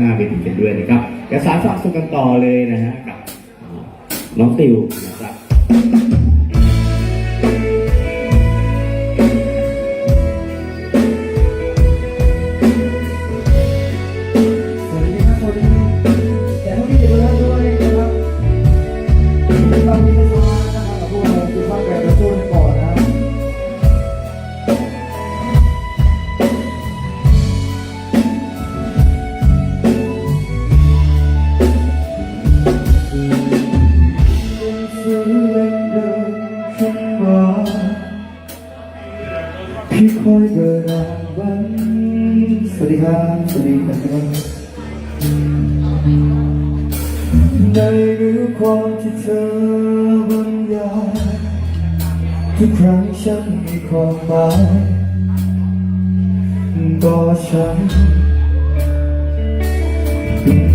หน้าไปถึงกันด้วยนะครับกระสานฝักสุกันต่อเลยนะฮะกับน้องติวนะครับ วันสวัสดีครับ สวัสดีครับในรู้ความที่เธอบรรยายทุกครั้งฉันมีความหมายต่อฉันเป็นไ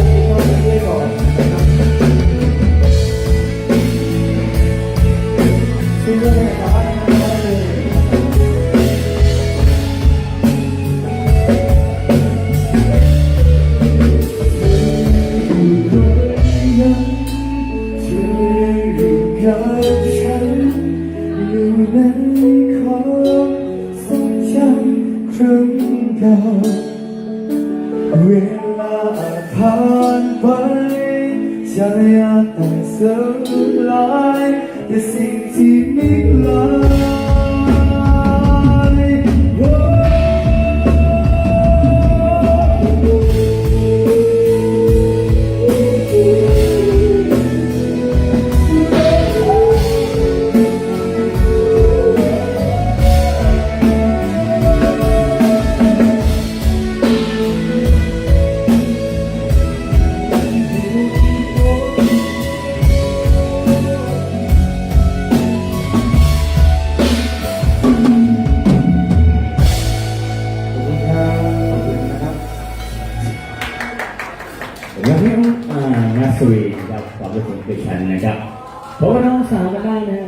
กับฉันอยู่ในความทรงจำครั้งเก่าเวลาผ่านไปใจอาจแต้องสลายแต่สิ่งที่ไม่ลาย วันนี้อ่านาสวีครับความรู้สึกดิฉันนะครับพบกับน้องสาวกันได้นะ